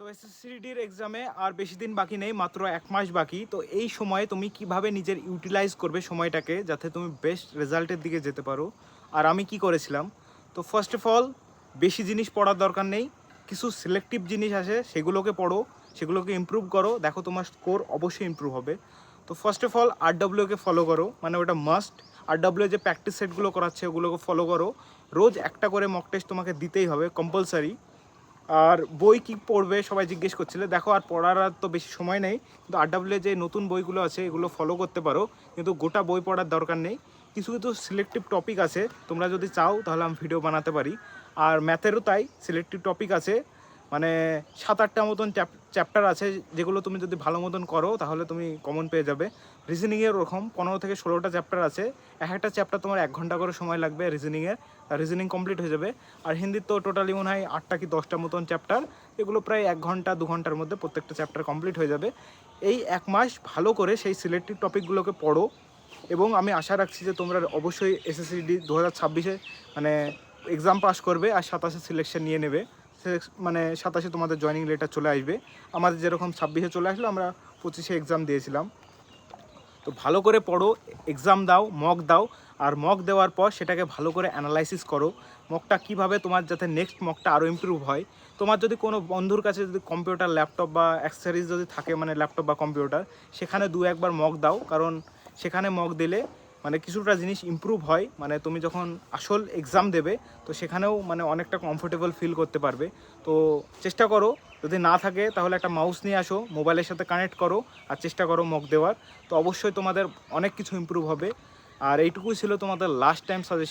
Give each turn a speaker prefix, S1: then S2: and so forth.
S1: তো এসএসসিডির এক্সামে আর বেশি দিন বাকি নেই, মাত্র এক মাস বাকি। তো এই সময়ে তুমি কীভাবে নিজের ইউটিলাইজ করবে সময়টাকে যাতে তুমি বেস্ট রেজাল্টের দিকে যেতে পারো? আর আমি কি করেছিলাম? তো ফার্স্ট অফ অল বেশি জিনিস পড়ার দরকার নেই। কিছু সিলেক্টিভ জিনিস আছে সেগুলোকে পড়ো, সেগুলোকে ইমপ্রুভ করো। দেখো তোমার স্কোর অবশ্যই ইমপ্রুভ হবে। তো first of all R K follow করো মানে ওটা মাস্ট আর ডাব্লিউ যে প্র্যাকটিস সেটগুলো করাচ্ছে, ওগুলোকে ফলো করো। রোজ একটা করে মক টেস্ট তোমাকে দিতেই হবে কম্পালসারি আর বই কি পড়বে সবাই জিজ্ঞেস করছিলে। দেখো, আর পড়ার আর তো বেশি সময় নেই। কিন্তু আর ডাব্লিউ যে নতুন বইগুলো আছে, এগুলো ফলো করতে পারো। কিন্তু গোটা বই পড়ার দরকার নেই। কিছু কিছু সিলেক্টিভ টপিক আছে। তোমরা যদি চাও, তাহলে আমি ভিডিও বানাতে পারি। আর ম্যাথেরও তাই সিলেক্টিভ টপিক আছে। মানে সাত আটটা মতন চ্যাপ্টার আছে যেগুলো তুমি যদি ভালো মতন করো তাহলে তুমি কমন পেয়ে যাবে। রিজনিংয়ের ওরকম, পনেরো থেকে ষোলোটা চ্যাপ্টার আছে। এক একটা চ্যাপ্টার তোমার এক ঘণ্টা করে সময় লাগবে রিজনিংয়ের রিজনিং কমপ্লিট হয়ে যাবে। আর হিন্দির তো টোটালি মনে হয় আটটা কি দশটা মতন চ্যাপ্টার এগুলো প্রায় এক ঘণ্টা, দু ঘণ্টার মধ্যে প্রত্যেকটা চ্যাপ্টার কমপ্লিট হয়ে যাবে। এই এক মাস ভালো করে সেই সিলেক্টিভ টপিকগুলোকে পড়ো এবং আমি আশা রাখছি যে তোমরা অবশ্যই এসএসসিডি দু হাজার ছাব্বিশে মানে এক্সাম পাস করবে আর সাতাশে সিলেকশন নিয়ে নেবে। মানে সাতাশে তোমাদের জয়নিং লেটার চলে আসবে। আমাদের যেরকম ছাব্বিশে চলে আসলো, আমরা পঁচিশে এক্সাম দিয়েছিলাম। তো ভালো করে পড়ো এক্সাম দাও মক দাও, আর মক দেওয়ার পর সেটাকে ভালো করে অ্যানালাইসিস করো। মকটা কীভাবে তোমার যাতে নেক্সট মকটা আরও ইমপ্রুভ হয়। তোমার যদি কোনো বন্ধুর কাছে যদি কম্পিউটার ল্যাপটপ বা অ্যাক্সেসরিজ যদি থাকে মানে ল্যাপটপ বা কম্পিউটার সেখানে দু একবার মক দাও। কারণ সেখানে মক দিলে মানে কিছুটা জিনিস ইম্প্রুভ হয়। মানে তুমি যখন আসল এক্সাম দেবে, তো সেখানেও মানে অনেকটা কমফোর্টেবল ফিল করতে পারবে। তো চেষ্টা করো, যদি না থাকে তাহলে একটা মাউস নিয়ে আসো মোবাইলের সাথে কানেক্ট করো আর চেষ্টা করো মক দেওয়ার। তো অবশ্যই তোমাদের অনেক কিছু ইম্প্রুভ হবে। আর এইটুকুই ছিল তোমাদের লাস্ট টাইম সাজেশন